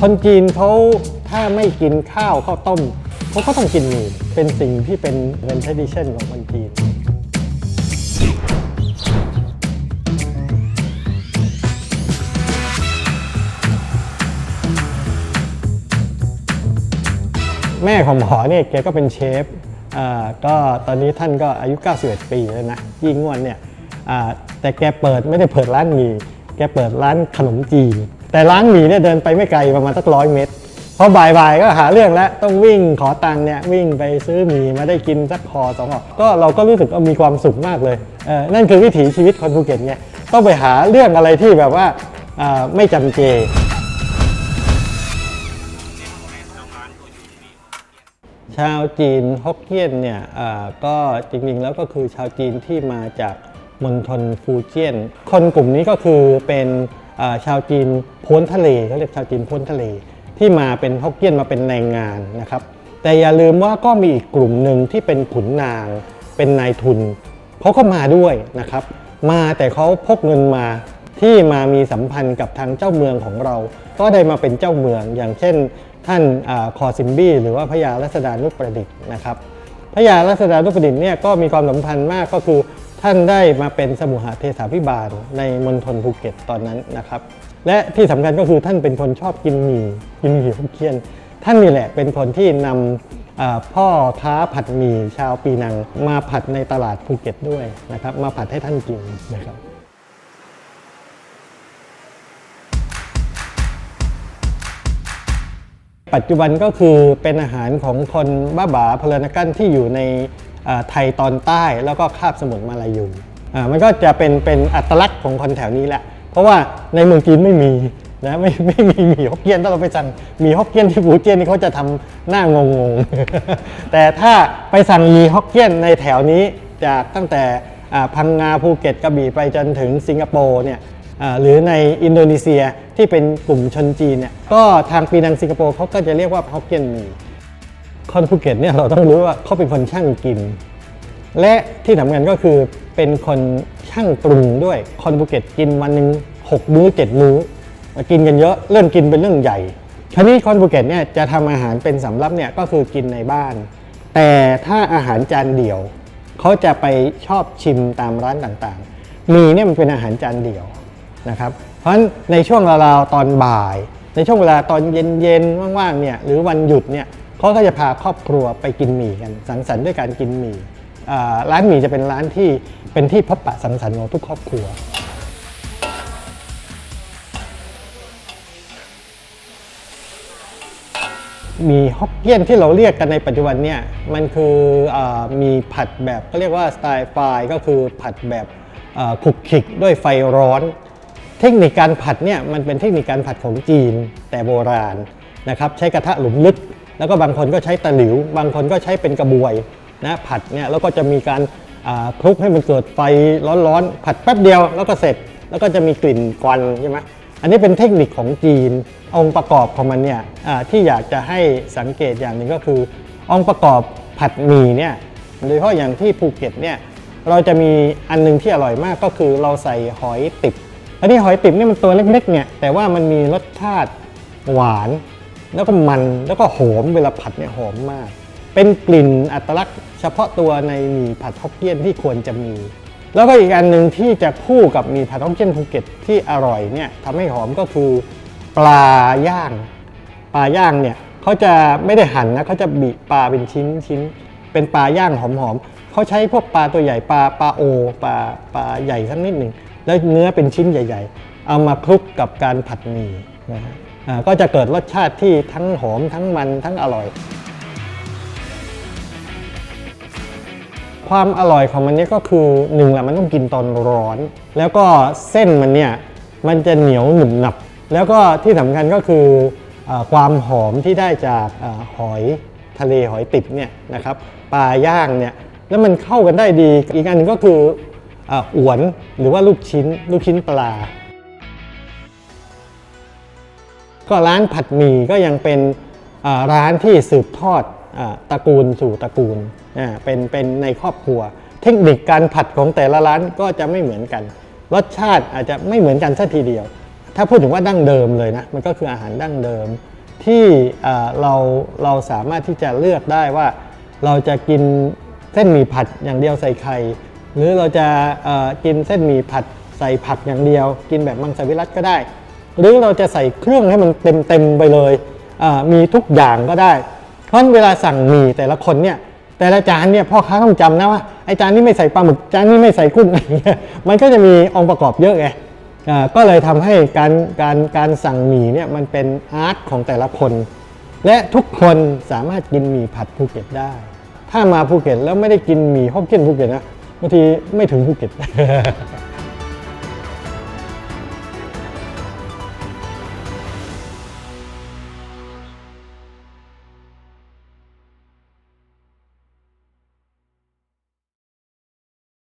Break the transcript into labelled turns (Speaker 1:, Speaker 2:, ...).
Speaker 1: คนจีนเขาถ้าไม่กินข้าวข้าวต้มเขาก็ต้องกินหมี่เป็นสิ่งที่เป็นเป็น tradition ของคนจีน แม่ของหมอเนี่ยแกก็เป็นเชฟอ่าก็ตอนนี้ท่านก็อายุ 91 ปีแล้วนะยี่งวนเนี่ยอ่าแต่แกเปิดไม่ได้เปิดร้านหมี่แกเปิดร้านขนมจีน แต่ร้านหมีเนี่ยเดินไปไม่ไกลประมาณสักร้อยเมตรพอบ่ายๆก็หาเรื่องแล้วต้องวิ่งขอตังค์เนี่ยวิ่งไปซื้อหมีมาได้กินสักคอสองห่อก็เราก็รู้สึกว่ามีความสุขมากเลยเออนั่นคือวิถีชีวิตคนภูเก็ตไงต้องไปหาเรื่องอะไรที่แบบว่าอ่าไม่จำเจชาวจีนฮกเกี้ยนเนี่ยอ่าก็จริงๆแล้วก็คือชาวจีนที่มาจากมณฑลฟูเจียน คนกลุ่มนี้ก็คือเป็น ชาวจีนพ้นทะเลเขาเรียกชาวจีนพ้นทะเล ที่มาเป็นฮกเกี้ยนมาเป็นแรงงานนะครับ แต่อย่าลืมว่าก็มีอีกกลุ่มหนึ่งที่เป็นขุนนาง เป็นนายทุนเขาก็มาด้วยนะครับ มาแต่เขาพกเงินมาที่มามีสัมพันธ์กับทางเจ้าเมืองของเรา ก็ได้มาเป็นเจ้าเมือง อย่างเช่น ท่านอคอซิมบี้หรือว่าพระยารัศดานุประดิษฐ์นะครับพระยารัศดานุประดิษฐ์เนี่ยก็มีความสัมพันธ์มากก็คือ ท่านได้มาเป็นสมุหเทศาพิบาลในมณฑลภูเก็ตตอนนั้นนะครับ และที่สำคัญก็คือท่านเป็นคนชอบกินหมี่กินหมี่ฮกเกี้ยน ท่านนี่แหละเป็นคนที่นำอ่าพ่อค้าผัดหมี่ชาวปีนัง มาผัดในตลาดภูเก็ตด้วยนะครับ มาผัดให้ท่านกินนะครับปัจจุบันก็คือเป็นอาหารของคนบ้าบาพลนกันที่อยู่ใน ไทยตอนใต้แล้วก็คาบสมุทรมาลายูมันก็จะเป็นเป็นอัตลักษณ์ของคนแถวนี้แหละ เพราะว่าในเมืองจีนไม่มีนะไม่ไม่มีหมี่ฮกเกี้ยนถ้าเราไปสั่งหมี่ฮกเกี้ยนที่ฟูเจียนนี่เขาจะทำหน้างงๆ แต่ถ้าไปสั่งหมี่ฮกเกี้ยนในแถวนี้จากตั้งแต่พังงาภูเก็ตกระบี่ไปจนถึงสิงคโปร์เนี่ยหรือในอินโดนีเซียที่เป็นกลุ่มชนจีนเนี่ยก็ทางปีนังสิงคโปร์เขาก็จะเรียกว่าฮอกเกี้ยนหมี คนภูเก็ตเนี่ยเราต้องรู้ว่าเขาเป็นคนช่างกิน และที่สำคัญก็คือเป็นคนช่างปรุงด้วยคนภูเก็ตกินวันหนึ่งหกมื้อเจ็ดมื้อกินกันเยอะเรื่องกินเป็นเรื่องใหญ่คราวนี้คนภูเก็ตเนี่ยจะทำอาหารเป็นสำรับเนี่ยก็คือกินในบ้าน แต่ถ้าอาหารจานเดี่ยวเขาจะไปชอบชิมตามร้านต่างๆ มีเนี่ยมันเป็นอาหารจานเดี่ยวนะครับ เพราะฉะนั้นในช่วงราวๆตอนบ่าย ในช่วงเวลาตอนเย็นๆว่างๆเนี่ยหรือวันหยุดเนี่ย เขาก็จะพาครอบครัวไปกินหมี่กันสังสรรค์ด้วยการกินหมี่ร้านหมี่จะเป็นร้านที่เป็นที่พบปะสังสรรค์ของทุกครอบครัวมีฮอกเกี้ยนที่เราเรียกกันในปัจจุบันเนี่ยมันคืออมีผัดแบบก็เรียกว่าสไตล์ไฟก็คือผัดแบบอ่าคลุกคลิกด้วยไฟร้อน เทคนิคการผัดเนี่ยมันเป็นเทคนิคการผัดของจีนแต่โบราณนะครับใช้กระทะหลุมลึก แล้วก็บางคนก็ใช้ตะหลิว บางคนก็ใช้เป็นกระบวยนะผัดเนี่ยแล้วก็จะมีการคลุกให้มันเกิดไฟร้อนๆ ผัดแป๊บเดียวแล้วก็เสร็จ แล้วก็จะมีกลิ่นควันใช่ไหมอันนี้เป็นเทคนิคของจีน องค์ประกอบของมันเนี่ยที่อยากจะให้สังเกตอย่างหนึ่งก็คือ องค์ประกอบผัดหมี่เนี่ยโดยเฉพาะอย่างที่ภูเก็ตเนี่ยเราจะมีอันหนึงที่อร่อยมากก็คือเราใส่หอยติบอันนี้หอยติบเนี่ยมันตัวเล็กๆเนี่ยแต่ว่ามันมีรสชาติหวาน แล้วก็มันแล้วก็หอมเวลาผัดเนี่ยหอมมาก เป็นกลิ่นอัตลักษณ์เฉพาะตัวในหมี่ผัดฮอกเกี้ยนที่ควรจะมี แล้วก็อีกอันหนึ่งที่จะคู่กับหมี่ผัดฮอกเกี้ยนภูเก็ตที่อร่อยเนี่ยทำให้หอมก็คือปลาย่าง ปลาย่างเนี่ยเขาจะไม่ได้หั่นนะเขาจะบีปลาเป็นชิ้นชิ้นเป็นปลาย่างหอมๆเขาใช้พวกปลาตัวใหญ่ปลาปลาโอปลาปลาใหญ่สักนิดหนึ่งแล้วเนื้อเป็นชิ้นใหญ่ ๆ เอามาคลุกกับการผัดหมี่นะฮะ ก็จะเกิดรสชาติที่ทั้งหอมทั้งมันทั้งอร่อย ความอร่อยของมันนี่ก็คือหนึ่งแหละมันต้องกินตอนร้อน แล้วก็เส้นมันเนี่ยมันจะเหนียวหนึบหนับ แล้วก็ที่สำคัญก็คืออความหอมที่ได้จากอหอยทะเลหอยติบเนี่ยนะครับปลาย่างเนี่ยแล้วมันเข้ากันได้ดี อีกอันหนึงก็คือออวนหรือว่าลูกชิ้นลูกชิ้นปลา ก็ร้านผัดหมี่ก็ยังเป็นร้านที่สืบทอดอตระกูลสู่ตระกูลเป็นเป็นในครอบครัว เทคนิคการผัดของแต่ละร้านก็จะไม่เหมือนกัน รสชาติอาจจะไม่เหมือนกันสัทีเดียว ถ้าพูดถึงว่าดั้งเดิมเลยนะมันก็คืออาหารดั้งเดิม ที่เราเราสามารถที่จะเลือกได้ว่า เราจะกินเส้นหมี่ผัดอย่างเดียวใส่ไข่หรือเราจะกินเส้นหมี่ผัดใส่ผักอย่างเดียว กินแบบมังสวิรัตก็ได้ หรือเราจะใส่เครื่องให้มันเต็มเต็มๆไปเลย มีทุกอย่างก็ได้ เพราะเวลาสั่งหมี่แต่ละคนเนี่ยแต่ละจานเนี่ยพ่อค้าต้องจำนะว่าไอจานนี้ไม่ใส่ปลาหมึกจานนี้ไม่ใส่กุ้งอะไรเงี้ยมันก็จะมีองค์ประกอบเยอะไงอ่าก็เลยทำให้การการการสั่งหมี่เนี่ยมันเป็นอาร์ตของแต่ละคน และทุกคนสามารถกินหมี่ผัดภูเก็ตได้ ถ้ามาภูเก็ตแล้วไม่ได้กินหมี่ฮอกเกี้ยนภูเก็ตนะบางทีไม่ถึงภูเก็ต